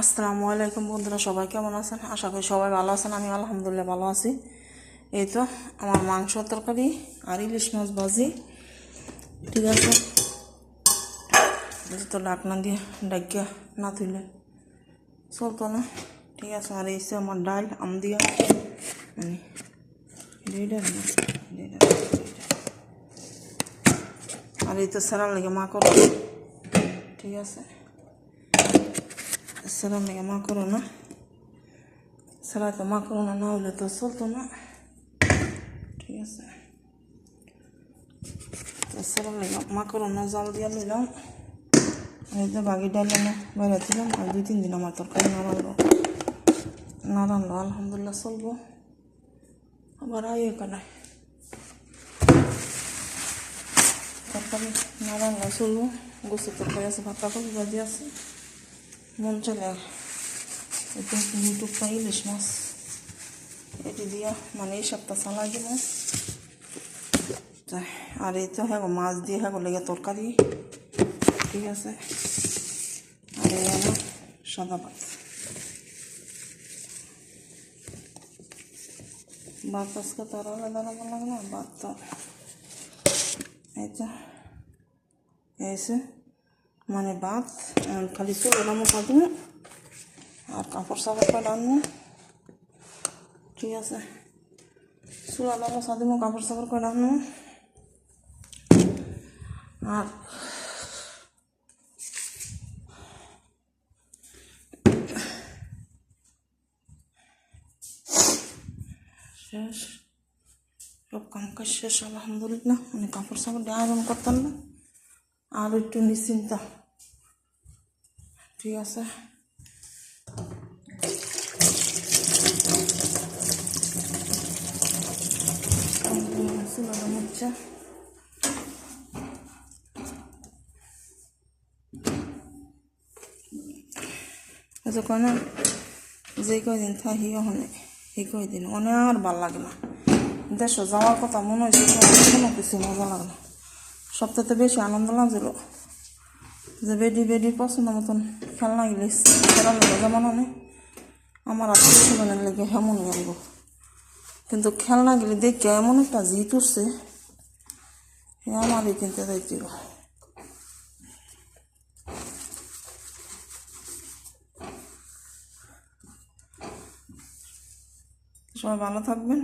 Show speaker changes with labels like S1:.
S1: আসসালামু আলাইকুম বন্ধুরা, সবাই কেমন আছেন? আশা করি সবাই ভালো আছেন আমি আলহামদুলিল্লাহ ভালো আছি। এই তো আমার মাংস তরকারি আর ইলিশ মাছ ভাজি, ঠিক আছে? তো ডাকনা দিয়ে ডাকিয়া না তুলে চলতো না। ঠিক আছে, আর যে আমার ডাল, আম দিয়া। মানে। আর এই তো সেরা লেগে মা করো ঠিক আছে? লেগে মা করো না জাল দিয়ে নিলাম এই যে বাকি ডাল এনে বাইরে দিলাম আর দুই তিন দিন আমার তরকারি না রাখল না রাখল আলহামদুলিল্লাহ চলবো আবার আই এখানে তরকারি না রান্না চলবো গোসের তরকারি আছে ভাত কাপড় ভাজি আছে মন চলে একটু ইউটিউবটা ইলিশ মাছ এটি দিয়া মানে এই সপ্তাহ চালাই দিব। আর এই তো হ্যাঁ মাছ দিয়ে হ্যাঁ লেগে তরকারি। ঠিক আছে। আর এই হলো সাদা ভাত। ভাত আজকে তো আর আলাদা আলাদা লাগে না, ভাত তো এই তো এসে মানে আর খালি চুল নামো কাটবো আর কাপড় সাপড় আনব। ঠিক আছে। চুল নামো সাদিব কাপড় সাপড় আনব। আর শেষ। সব কাম কাজ শেষ, আলহামদুলিল্লাহ। মানে কাপড় সাপড় আয়রন করতাম না। আর একটু নিশ্চিন্তা। ঠিক আছে? যখন যে কয়দিন থাকি ওখানে সেই কয়দিন অনেক আর ভালো লাগে না। দেশে যাওয়ার কথা মনে হয়েছে কোনো কিছু মজা লাগে না। সবথেকে বেশি আনন্দ লাগছিল। যে বেডি বেডি পছন্দ মতন খেলনা গেলে খেলার যেমন অনেক আমার আত্মীয় স্বজনের লেগে হেমনই আনব। কিন্তু খেলনা গেলে দেখে এমন একটা জিত উঠছে আমারই কিনতে যাইছিল সবাই ভালো থাকবেন।